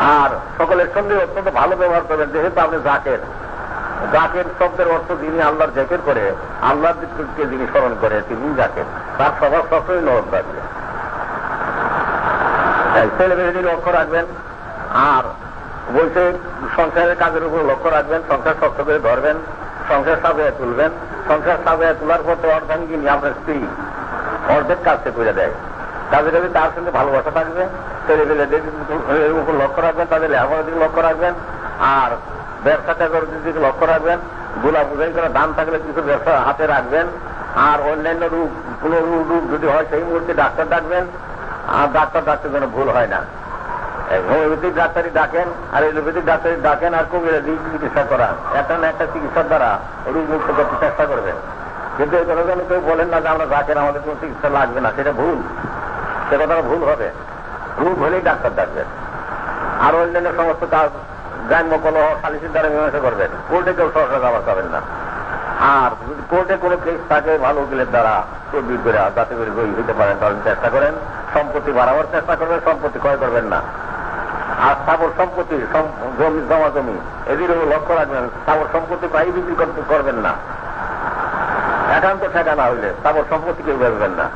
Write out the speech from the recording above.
আর সকলের সঙ্গে অত্যন্ত ভালো ব্যবহার করবেন, যেহেতু আপনি জাকের। জাকের শব্দের অর্থ যিনি আল্লাহর জেকের করে আল্লাহকে যিনি স্মরণ করে, তিনি জাকের। তার স্বভাব সবসময় থাকবে। তাই ছেলে মেয়েদের লক্ষ্য রাখবেন। আর বলছে, সংসারের কাজের উপর লক্ষ্য রাখবেন, সংসার শক্ত করে ধরবেন, সংসার সাজায় তুলবেন। সংসার সাজায় তোলার পর তো অর্ধাঙ্গিনী আপনার স্ত্রী অর্ধেক কাজকে করে দেয়। তাদের কাছে তার সঙ্গে ভালোবাসা থাকবে ছেলে উপর লক্ষ্য রাখবেন, তাদের লেখাপড়ার দিকে লক্ষ্য রাখবেন, আর ব্যবসা চাকরির দিকে লক্ষ্য রাখবেন গোলা বুঝাই করে দান থাকলে কিছু ব্যবসা হাতে রাখবেন, আর অন্যান্য রূপ কোন রূপ যদি হয় সেই মুহূর্তে ডাক্তার ডাকবেন, আর ডাক্তার ডাক্তার যেন ভুল হয় না। হোমিওপ্যাথিক ডাক্তারি ডাকেন, আর এলোপ্যাথিক ডাক্তারি ডাকেন, আর কবিরাজি চিকিৎসা করা একটা না একটা চিকিৎসার দ্বারা রোগ মুক্ত করতে চেষ্টা করবেন। কিন্তু এই কথা কেউ বলেন না যে আমরা ডাকেন আমাদের কোনো চিকিৎসা লাগবে না, সেটা ভুল। সে কথাটা ভুল হবে। রোগ হলেই ডাক্তার ডাকবেন আর অন্যান্য সমস্ত কাজ, গ্রাম্য কলহ সালিসির দ্বারা মীমাংসা করবেন। কোর্টে কেউ সরকার যাওয়া পাবেন না। আর যদি কোর্টে কোনো কেস থাকে, ভালো উকিলের দ্বারা তদবির করে যাতে করে জয়ী হইতে পারেন, তাহলে চেষ্টা করেন। সম্পত্তি বাড়াবার চেষ্টা করবেন, সম্পত্তি ক্রয় করবেন না। আর স্থাবর সম্পত্তি, সম- জমি, জমা জমি এদিকেও লক্ষ্য রাখবেন, স্থাবর সম্পত্তি পাই বিক্রি করবেন না। একান্ত ঠেকা না হইলে স্থাবর সম্পত্তি কেউ বেরবেন না।